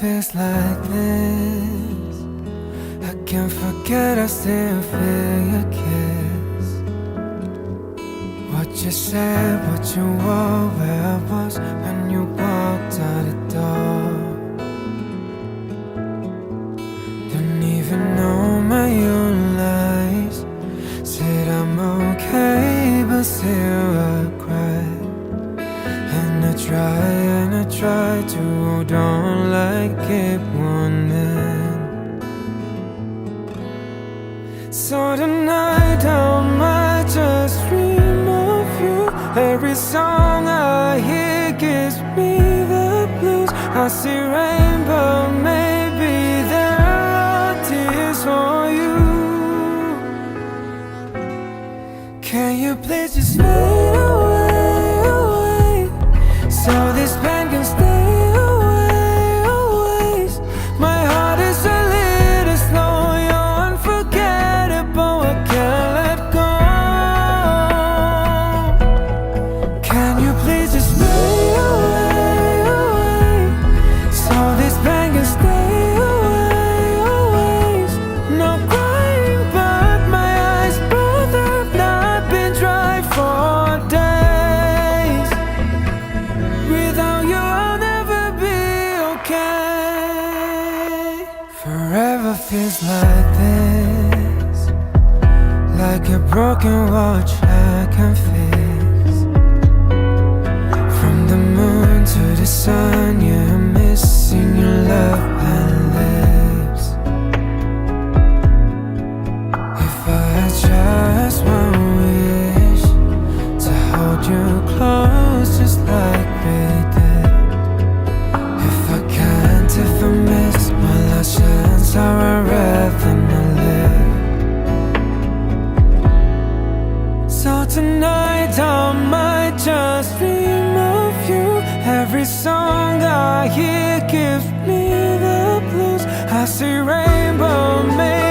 feels like this. I can't forget I still feel your kiss. What you said, what you wore, where I was when you walked out the door. Don't even know my own lies. Said I'm okay, but still I cry. And I try and I try to keep wanting. So tonight I might just dream of you. Every song I hear gives me the blues. I see rainbow, maybe there are tears for you. Can you please just move? is like this Like a broken watch I can fix. From the moon to the sun, yeah. tonight I might just dream of you. Every song I hear gives me the blues. I see rainbow made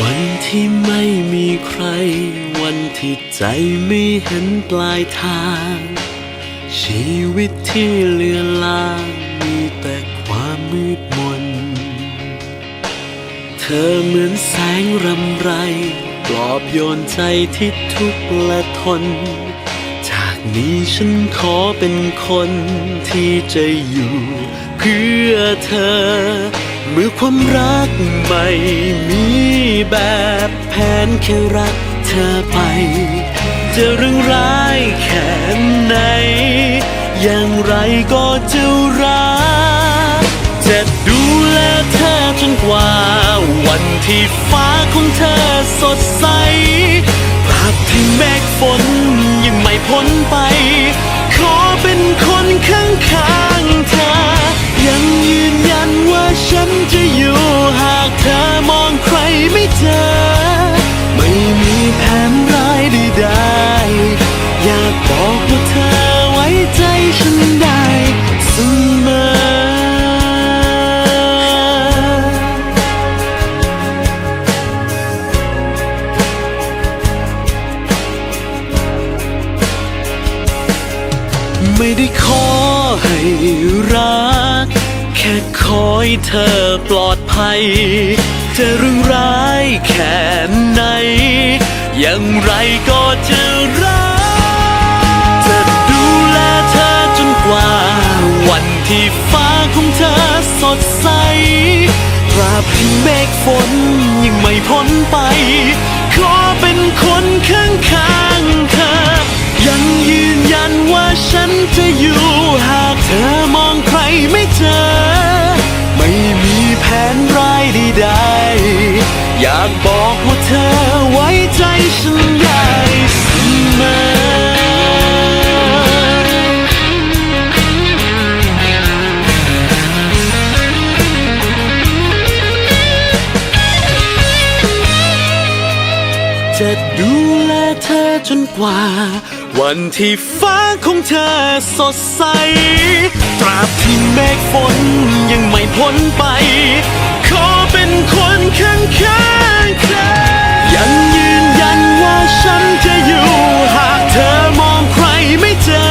วันที่ไม่มีใคร วันที่ใจไม่เห็นปลายทาง ชีวิตที่เลือนลางมีแต่ความมืดมน เธอเหมือนแสงรำไรปลอบโยนใจที่ทุกข์และทน จากนี้ฉันขอเป็นคนที่จะอยู่เพื่อเธอ เมื่อความรักไม่มีแบบแผนแค่รักเธอไป จะเรื่องร้ายแค่ไหน อย่างไรก็จะรัก จะดูแลเธอจนกว่า วันที่ฟ้าของเธอสดใสตราบที่เมฆฝนยังไม่พ้นไป ขอเป็นคนข้างๆเธอ ว่าฉันจะอยู่หากเธอมองใครไม่เจอ ไม่มีแผนร้ายใดๆ ให้เธอปลอดภัย จะเรื่องร้ายแค่ไหน อย่างไรก็จะรักจะดูแลเธอจนกว่า วันที่ฟ้าของเธอสดใสตราบที่เมฆฝนยังไม่พ้นไป ขอเป็นคนข้างากบอกว่าเธอไว้ใจฉันได้เสมอจะดูแลเธอจนกว่า วันที่ฟ้าของเธอสดใส ตราบที่เมฆฝนยังไม่พ้นไปขอ เป็นคนข้างข้างเธอยังยืนยันว่าฉันจะอยู่ หากเธอมองใครไม่เจอ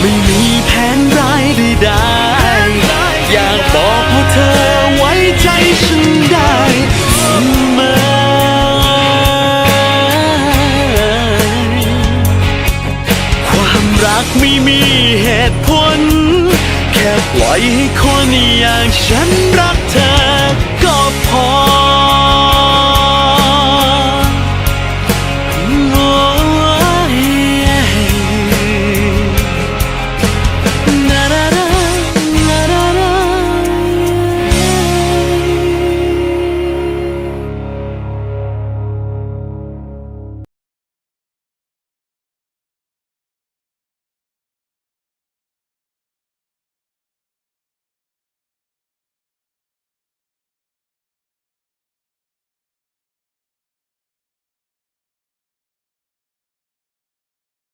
ไม่มีแผนร้ายใดๆอยากบอกว่าเธอไว้ใจฉันได้มอความรักไม่มีเหตุผล แค่ปล่อยให้คนอย่างฉันรักเธอ Họ